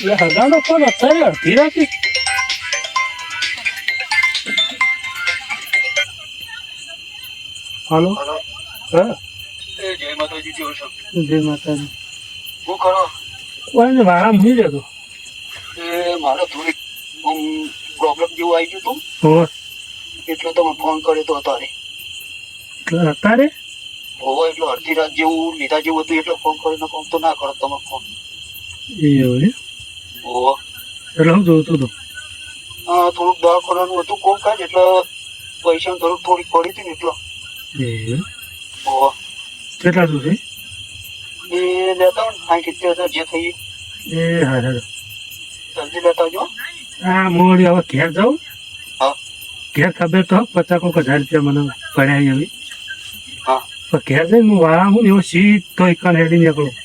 એટલે હગાનો ફોન અત્યારે અડધી રાતે હાલો? હા? એ જય માતાજી કેવો છો. જય માતાજી. હું કરો કોઈ ને વાળા મૂકી દેતો એ મારે થોડીક પ્રોબ્લેમ જેવું આવી ગયું હતું હો એટલો તમે ફોન કર્યો તો અત્યારે એટલે અત્યારે હોવો એટલે અડધી રાત જેવું લીધા જેવું હતું એટલે ફોન કરીને ફોન તો ના કરો તમે ફોન એવું એમ? એટલે હું જોતું હતું હા થોડુંક દવાખાનાનું હતું કોમ કાજ એટલે પૈસા થોડુંક થોડીક પડી હતી ને એટલો. હોવો કેટલા શું છે એ લેતા આવો ને હતા જે થઈ. એ હા હા જલ્દી લેતા આવજો હા મોડી હવે ઘેર જાઉં. હા. ઘેર ખબર તો પચાસ કોક હજાર રૂપિયા મને પડ્યા એવી હા. પણ ઘેર જઈને હું વાળા હું એવો સીધો એકણ હેડી નીકળું.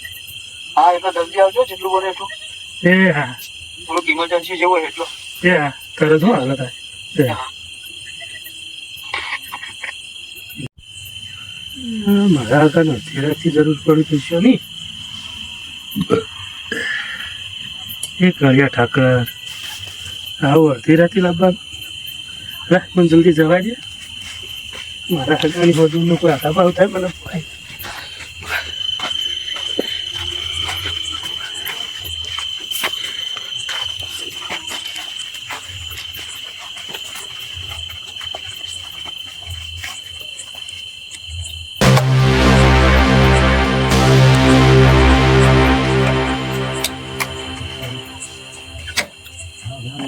હા એટલે જલ્દી આવજો જેટલું બને એટલું. એ હા. થોડુંક ઇમરજન્સી જેવું હોય એટલો. એ હા. તરત હું હાલત થાય એ. હા. આ મારા આગળ અત્યારેથી જરૂર પડી પૈસા નહીં? એ કર્યા ઠાકર. આવું અડધી રાતે લાવવાનું. રાખ મને જલ્દી જવા દે. મારા હગાની બધું કોઈ આખા ભાવ થાય મને? ભાઈ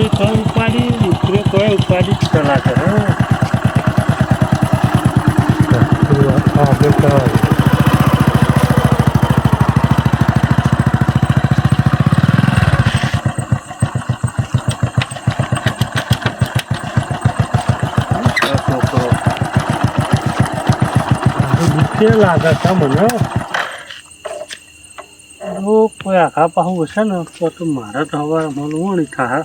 ઉતર્યો તો ઉપાડી મિત્રો તો ઉપાડી જ કલા નીચે લાગે છે મને. કોઈ આખા પાહું હશે ને, તો મારે તો હવે મને વણી થા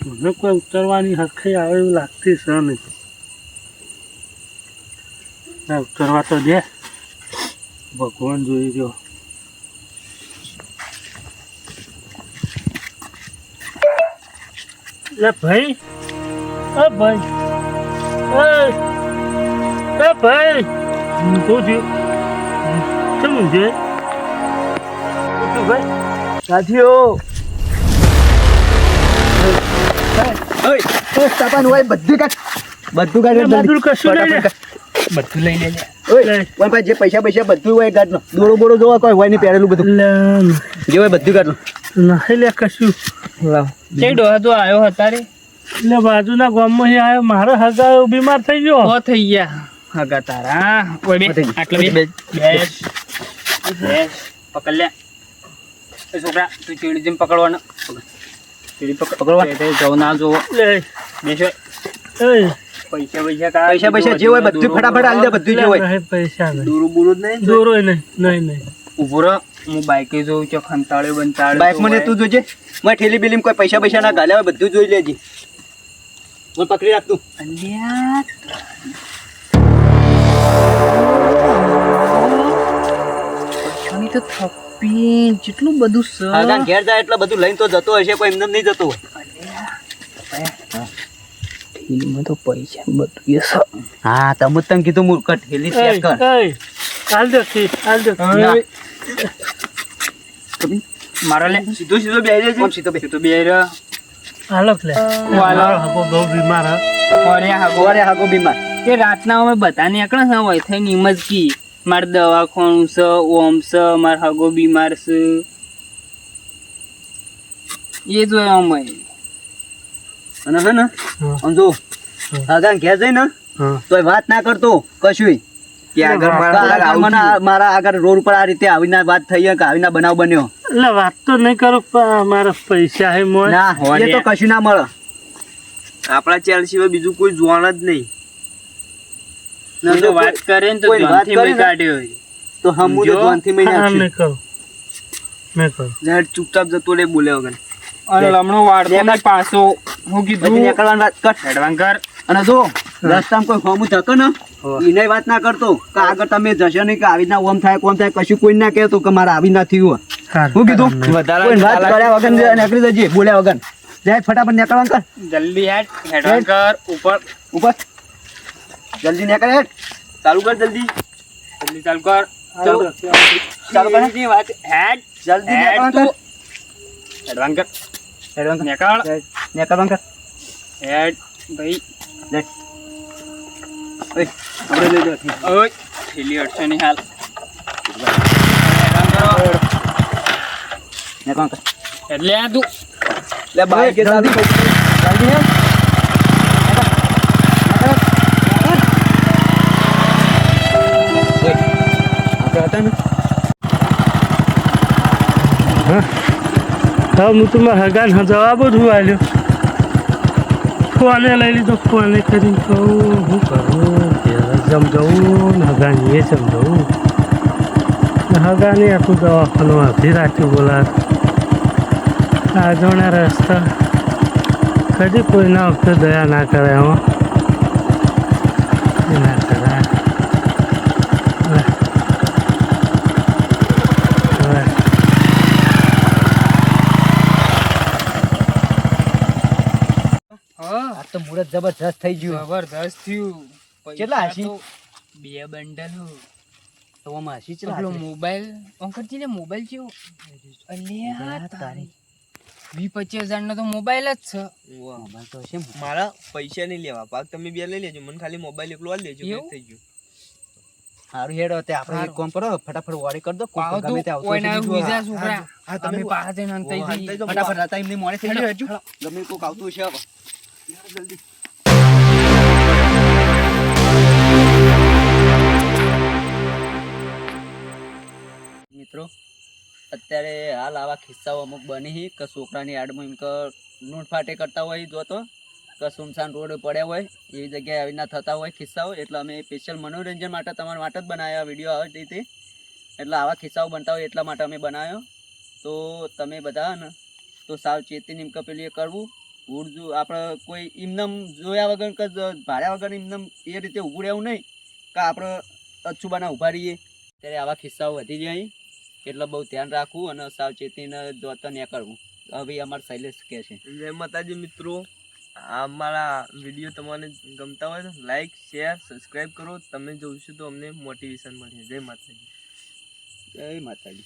મને કોઈ ઉતરવાની હરખે આવે એવું લાગતી છે નહીં ઉતરવા તો દે ભગવાન જોઈ ગયો લે ભાઈ અ ભાઈ, એ એ ભાઈ, હું કહું કેમ છે? ભાઈ? સાથીઓ તાપાન હોય બધું કાઢ. બધું કાઢ બધું કશું નહીં લે. બધું લઈ લે ઓય. ઓય ભાઈ જે પૈસા પૈસા બધું હોય કાઢ દોડો બોડો જોવા કોઈ હોય ને પહેરેલું બધું. જે હોય બધું કાઢ નહીં લે કશું. ચઈ ડોહા તો આવ્યો હતારે? એટલે બાજુના ગામમાં આવ્યો મારો હગા બીમાર થઈ ગયો. હો થઈ ગયા. હગા તારા. ઓય બે થઈ બે. બે. બેસ બેસ પકડ લે. એ છોકરા તું ચીડી જેમ પકડવાનો. ચીડી પકડ પકડવા. જવું ના જોવો લે. બેસો. પૈસા પૈસા પૈસા પૈસા જે હોય બધું ફટાફટ આલી દે બધું જે હોય. પૈસા દૂરું નહીં દોરો નહીં. નહીં નહીં. ઊભો રહો. હું બાઈકે જોઉં છું ખંતાળ્યો બંતાળ્યો બાઇક મને તું જોજે. મેં ઠેલી બેલી કોઈ પૈસા પૈસા ના ગાલે હોય બધું જોઈ લેજે. હું પકડી રાખ તું અલ્યા. પૈસાની તો થપ્પી કેટલું બધું સ આગા ઘેર જાય એટલે બધું લઈને તો જતો હશે કોઈ એમને નહીં જતો હોય. તો પૈસા બધું એ સ હા તમે તને કીધું મૂર્ખ ઠેલી શેર કર હાલ દે કી, હાલ દે ના. મારો લે. સીધો સીધો બે જજે સીધો બેહી તો બેહી રહ્યો હાલો લે. બહુ બીમાર હા. હાગો. ગોરે હાગો બીમાર. એ રાતના અમે બધા નીકળે છે હોય થઈ એમ કી. મારે દવાખાનું છે ઓમ છે મારે હગો બીમાર છે. એ જોયો અમે અને હે ને. આમ જો આગા ઘેર જઈ ને તો વાત ના કરતો કશુંય. કે આગળ મારા આગળ આગળ આગળ રોડ ઉપર આ રીતે આવીને વાત થઈ કે આવીને બનાવ બન્યો. એટલે વાત તો નહીં કરો મારા પૈસા હે મોય ના એ તો કશું ના મળે. આપણા ચેનલ સિવાય બીજું કોઈ જોવાના જ નહીં. ના તો વાત કરે ને તો કોઈ વાત ધ્યાનથી મેં કાઢ્યો તો હમ જો, ધ્યાનથી મેં હા નાખ્યું. મેં કહું. મેં કહું. ચૂપચાપ જતો રે બોલે વગર. અને લમણો વાળતો ને પાછો હું કીધું નીકળવાની વાત કર. એડવાન્કર અને જો રસ્તામાં કોઈ હોમું થકે ને? એને વાત ના કરતો. કે આગળ તમે જશો નહીં કે આવી રીતના ઓમ થાય કોમ થાય કશું કોઈ ના કહેતો કે મારે આવી ના થયું હું કીધું વધારે કોઈ વાત કર્યા વગર નીકળી જજે બોલ્યા વગર. જાય ફટાફટ નીકળવાનું કર. જલ્દી હેડ. કર ઉપર. ઉપર. જલ્દી નીકળ હેડ. ચાલુ કર જલ્દી જલ્દી ચાલુ કર ચાલુ ચાલુ કરની વાત હેડ જલ્દી હેડ નીકળવાનું તું. કર એડવાન્કર નીકળવાનું નીકળ કર. નીકળવાનું કર હેડ ભાઈ જાય. ઓય, આપણે લઈ જાઓ. ઓય થેલી અડશે નહીં હાલ એડવાન્કર નીકળવાનું કર. એટલે આ તું લે બાઈક એ ચાલુ. જલ્દી હેડ. હવે હું તો મારા હગાન જવાબ જ હું આવ્યો ફોને લઈ લીધો, ફોને કરીને કહું, હું કરું સમજાવું ને હગાની એ સમજાવું. હગાને આખું દવાખાનું અડધી રાખ્યું બોલા આજોના રસ્તા, કદી કોઈના વખતે દયા ના કરે હો એ ના કરાય લે. લે. હા આ તો જબરજસ્ત થઈ ગયું. જબરદસ્ત થયું. કેટલા હશી? બે બંડલ. હો તો આમાં હસી ચલા પેલો મોબાઈલ અંકરજી ને મોબાઈલ કેવો અલ્યા તારી. તારી. વી પચીસ હજાર નો તો મોબાઈલ જ છે. મોબાઈલ તો હશે મારા પૈસા નહીં લેવા. પાક તમે બે લઈ લેજો. મને ખાલી મોબાઈલ એકલો આલી દેજો. થઈ ગયું. હારું હેડો તે આપણે એક કામ કરો ફટાફટ વાળી કરી દો. કોક ગમે તે આવતો બીજું. બીજા છોકરા. હા, તમે પાસે જઈને અંતાઈ. ફટાફટ હતા એમની મોડે થઈ ગયો. હજુ. ગમે કોક આવતું છે હવે. જલ્દી. મિત્રો. અત્યારે હાલ આવા કિસ્સાઓ અમુક બની કે છોકરાની આડમાં એમ કે લૂંટ ફાટે કરતા હોય જો તો, કે સુમસાન રોડ પડ્યા હોય, એવી જગ્યાએ આવી રીતના થતા હોય કિસ્સાઓ એટલે અમે સ્પેશિયલ મનોરંજન માટે તમારા માટે જ બનાવ્યા વીડિયો આવે રીતે. એટલે આવા કિસ્સાઓ બનતા હોય એટલા માટે અમે બનાવ્યો. તો તમે બધા ને, તો સાવચેતી એમ કે પેલું એ કરવું. ઉડજુ, આપણે કોઈ ઇમનમ જોયા વગર કે ભાડ્યા વગર ઇમનમ એ રીતે ઊભું રહેવું નહીં. કે આપણે અચ્છુબાના ઊભા રહીએ. ત્યારે આવા કિસ્સાઓ વધી જાય એટલે બહુ ધ્યાન રાખવું અને સાવચેતીને જોતા ન કરવું. હવે અમારે શૈલેષ કહે છે. જય માતાજી મિત્રો. અમારા વીડિયો તમને ગમતા હોય તો લાઈક શેર સબસ્ક્રાઈબ કરો. તમે જોઈશું તો અમને મોટિવેશન મળે. જય માતાજી. જય માતાજી.